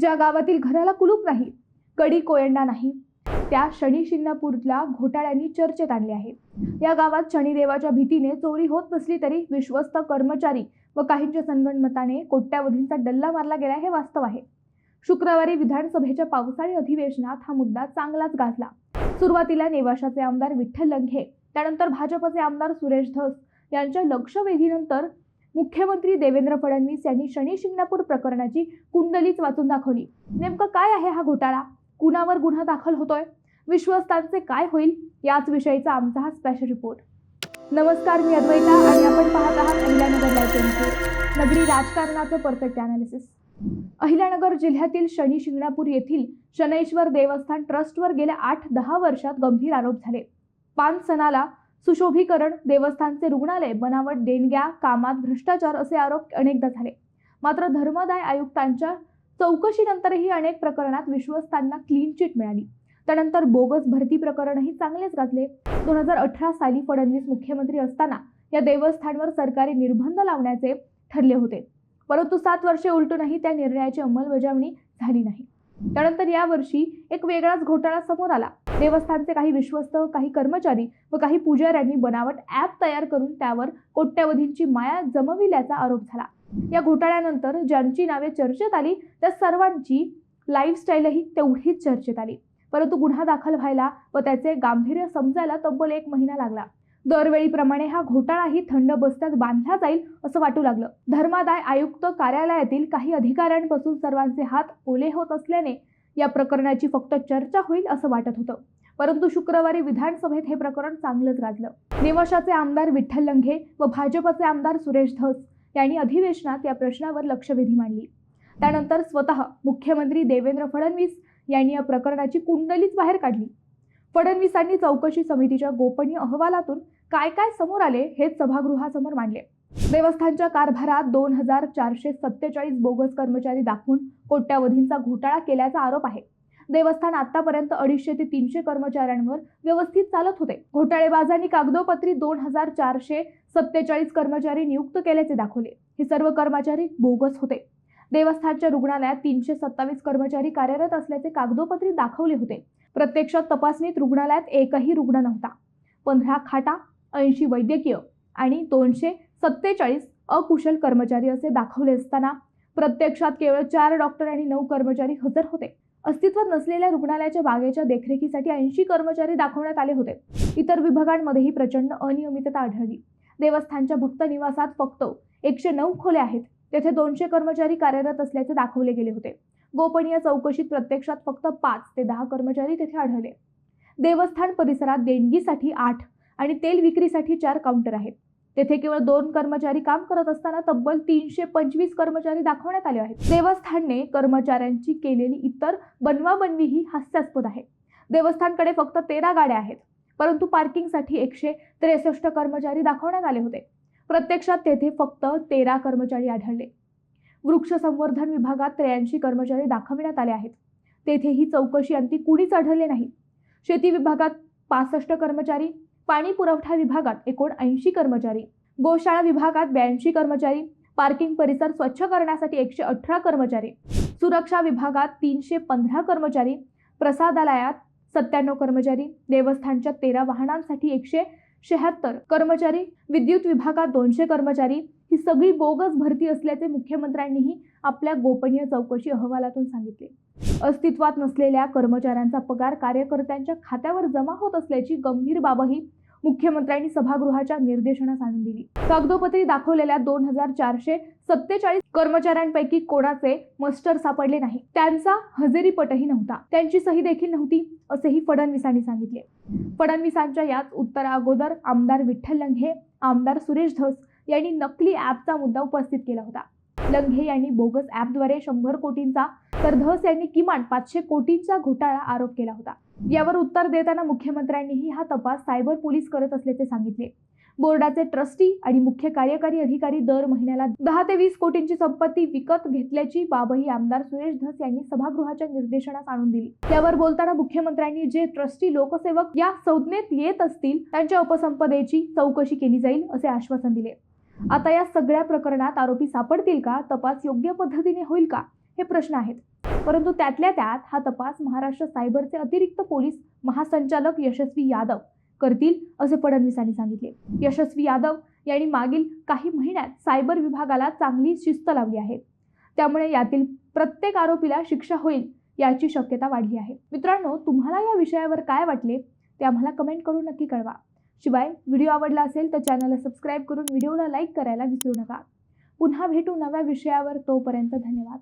ज्या गावातील घराला कुलूप नाही कडी कोयंडा नाही त्या शनी शिंगणापूरला घोटाळ्यांनी चर्चेत आणले आहे. या गावात शनिदेवाच्या भीतीने चोरी होत नसली तरी विश्वस्त कर्मचारी व काहींच्या संगणमताने कोट्यावधींचा डल्ला मारला गेला हे वास्तव आहे. शुक्रवारी विधानसभेच्या पावसाळी अधिवेशनात हा मुद्दा चांगलाच गाजला. सुरुवातीला नेवाशाचे आमदार विठ्ठल लंघे त्यानंतर भाजपचे आमदार सुरेश धस यांच्या लक्षवेधीनंतर मुख्यमंत्री देवेंद्र फडणवीस यांनी शनी शिंगणापूर प्रकरणाची कुंडलीच वाचून दाखवली. नेमकं काय आहे हा घोटाळा? कुणावर गुन्हा दाखल होतोय? विश्वस्तांचे काय होईल? याच विषयीचा आमचा हा स्पेशल रिपोर्ट नमस्कार मी अद्वैता आणि आपण पाहत आहात अहिल्यानगर नगरी राजकारणाचं परफेक्ट अनालिसिस अहिल्यानगर जिल्ह्यातील शनी शिंगणापूर येथील शनैश्वर देवस्थान ट्रस्टवर गेल्या आठ दहा वर्षात गंभीर आरोप झाले. पान सणाला सुशोभीकरण देवस्थानचे रुग्णालय बनावट देणग्या कामात भ्रष्टाचार असे आरोप अनेकदा झाले. मात्र धर्मदाय आयुक्तांच्या चौकशीनंतरही अनेक प्रकरणात विश्वस्तांना क्लीन चिट मिळाली. त्यानंतर बोगस भरती प्रकरणही चांगलेच गाजले. दोन हजार अठरा साली फडणवीस मुख्यमंत्री असताना या देवस्थानवर सरकारी निर्बंध लावण्याचे ठरले होते. परंतु सात वर्षे उलटूनही त्या निर्णयाची अंमलबजावणी झाली नाही. त्यानंतर यावर्षी एक वेगळाच घोटाळा समोर आला. देवस्थानचे काही विश्वस्त काही कर्मचारी व काही पुजाऱ्यांनी बनावट ॲप तयार करून त्यावर कोट्यवधींची माया जमविल्याचा आरोप झाला. या घोटाळ्यानंतर ज्यांची नावे चर्चेत आली त्या सर्वांची लाईफस्टाईलही तेवढीच चर्चेत आली. परंतु गुन्हा दाखल व्हायला व त्याचे गांभीर्य समजायला तब्बल एक महिना लागला. दरवेळीप्रमाणे हा घोटाळाही थंड बस्त्यात बांधला जाईल असं वाटू लागलं. धर्मादाय आयुक्त कार्यालयातील काही अधिकाऱ्यांपासून सर्वांचे हात ओले होत असल्याने या प्रकरणाची फक्त चर्चा होईल असं वाटत होतं. परंतु शुक्रवारी विधानसभेत हे प्रकरण चांगलंच गाजलं. निवाशाचे आमदार विठ्ठल लंघे व भाजपचे आमदार सुरेश धस यांनी अधिवेशनात या प्रश्नावर लक्षवेधी मांडली. त्यानंतर स्वतः मुख्यमंत्री देवेंद्र फडणवीस यांनी या प्रकरणाची कुंडलीच बाहेर काढली. फडणवीसांनी चौकशी समितीच्या गोपनीय अहवालातून काय काय समोर आले हेच सभागृहासमोर मांडले. देवस्थानच्या कारभारात दोन हजार चारशे सत्तेचाळीस बोगस कर्मचारी दाखवून कोट्यावधींचा घोटाळा केल्याचा आरोप आहे. देवस्थान आतापर्यंत अडीचशे ते तीनशे कर्मचाऱ्यांवर व्यवस्थित चालत होते. घोटाळेबाजांनी कागदोपत्री दोन हजार चारशे सत्तेचाळीस कर्मचारी नियुक्त केल्याचे दाखवले. हे सर्व कर्मचारी बोगस होते. देवस्थानच्या रुग्णालयात तीनशे सत्तावीस कर्मचारी कार्यरत असल्याचे कागदोपत्री दाखवले होते. प्रत्यक्षात तपासणीत रुग्णालयात एकही रुग्ण नव्हता. पंधरा खाटा ऐंशी वैद्यकीय आणि दोनशे सत्तेचाळीस अकुशल कर्मचारी असे दाखवले असताना प्रत्यक्षात केवळ चार डॉक्टर आणि नऊ कर्मचारी हजर होते. अस्तित्वात नसलेल्या रुग्णालयाच्या बागेच्या देखरेखीसाठी ऐंशी कर्मचारी दाखवण्यात आले होते. इतर विभागांमध्येही प्रचंड अनियमितता आढळली. देवस्थानच्या भक्त निवासात फक्त एकशे नऊ खोल्या आहेत. तेथे दोनशे कर्मचारी कार्यरत असल्याचे दाखवले गेले होते. गोपनीय चौकशीत प्रत्यक्षात फक्त पाच ते दहा कर्मचारी तेथे आढळले. देवस्थान परिसरात देणगीसाठी आठ आणि तेल विक्रीसाठी चार काउंटर आहेत. तेथे केवळ दोन कर्मचारी काम करत असताना तब्बल तीनशे पंचवीस कर्मचारी दाखवण्यात आले आहेत. देवस्थानने कर्मचाऱ्यांची केलेली इतर बनवाबनवी ही हास्यास्पद आहे. देवस्थानकडे फक्त तेरा गाड्या आहेत परंतु पार्किंगसाठी एकशे त्रेसष्ट कर्मचारी दाखवण्यात आले होते. प्रत्यक्षात तेथे फक्त तेरा कर्मचारी आढळले. वृक्ष संवर्धन विभागात त्र्याऐंशी कर्मचारी दाखविण्यात आले आहेत. तेथे ही चौकशी अंती कुणीच आढळले नाही. शेती विभागात पासष्ट कर्मचारी पाणी पुरवठा विभागात एकूण ऐंशी कर्मचारी. गोशाळा विभागात ब्याऐंशी कर्मचारी. पार्किंग परिसर स्वच्छ करण्यासाठी एकशे अठरा कर्मचारी. सुरक्षा विभागात तीनशे पंधरा कर्मचारी. प्रसादालयात सत्त्याण्णव कर्मचारी. देवस्थानच्या तेरा वाहनांसाठी एकशे शहात्तर कर्मचारी. विद्युत विभागात दोनशे कर्मचारी. ही सगळी बोगस भरती असल्याचे मुख्यमंत्र्यांनीही आपल्या गोपनीय चौकशी अहवालातून सांगितले. अस्तित्वात नसलेल्या कर्मचाऱ्यांचा पगार कार्यकर्त्यांच्या खात्यावर जमा होत असल्याची गंभीर बाबही मुख्यमंत्र्यांनी सभागृहाच्या निर्देशनास आणून दिली. कागदोपत्री दाखवलेल्या दोन हजार चारशे सत्तेचाळीस कर्मचाऱ्यांपैकी कोणाचे मस्टर सापडले नाही? त्यांचा हजेरीपटही नव्हता. त्यांची सही देखील नव्हती असेही फडणवीसांनी सांगितले. फडणवीसांच्या याच उत्तरा अगोदर आमदार विठ्ठल लंघे आमदार सुरेश धस यांनी नकली ॲपचा मुद्दा उपस्थित केला होता. लंघे यांनी बोगस ॲपद्वारे शंभर कोटींचा तर धस यांनी किमान पाचशे कोटींचा घोटाळा आरोप केला होता. यावर उत्तर देताना मुख्यमंत्र्यांनीही हा तपास सायबर पोलीस करत असल्याचे सांगितले. बोर्डाचे ट्रस्टी आणि मुख्य कार्यकारी अधिकारी दर महिन्याला दहा ते वीस कोटींची संपत्ती विकत घेतल्याची बाबही आमदार सुरेश धस यांनी सभागृहाच्या निर्देशनास आणून दिली. त्यावर बोलताना मुख्यमंत्र्यांनी जे ट्रस्टी लोकसेवक या संज्ञेत येत असतील त्यांच्या उपसंपदेची चौकशी केली जाईल असे आश्वासन दिले. आता या सगळ्या प्रकरणात आरोपी सापडतील का? तपास योग्य पद्धतीने होईल का? हे प्रश्न आहेत. परंतु त्यातल्या त्यात हा तपास महाराष्ट्र सायबरचे अतिरिक्त पोलीस महासंचालक यशस्वी यादव करतील असे फडणवीसांनी सांगितले. यशस्वी यादव यांनी मागील काही महिन्यात सायबर विभागाला चांगली शिस्त लावली आहे. त्यामुळे यातील प्रत्येक आरोपीला शिक्षा होईल याची शक्यता वाढली आहे. मित्रांनो तुम्हाला या विषयावर काय वाटले ते आम्हाला कमेंट करून नक्की कळवा. शिवाय व्हिडिओ आवडला असेल तर चॅनलला सबस्क्राईब करून व्हिडिओला लाईक करायला विसरू नका. पुन्हा भेटू नव्या विषयावर तोपर्यंत धन्यवाद.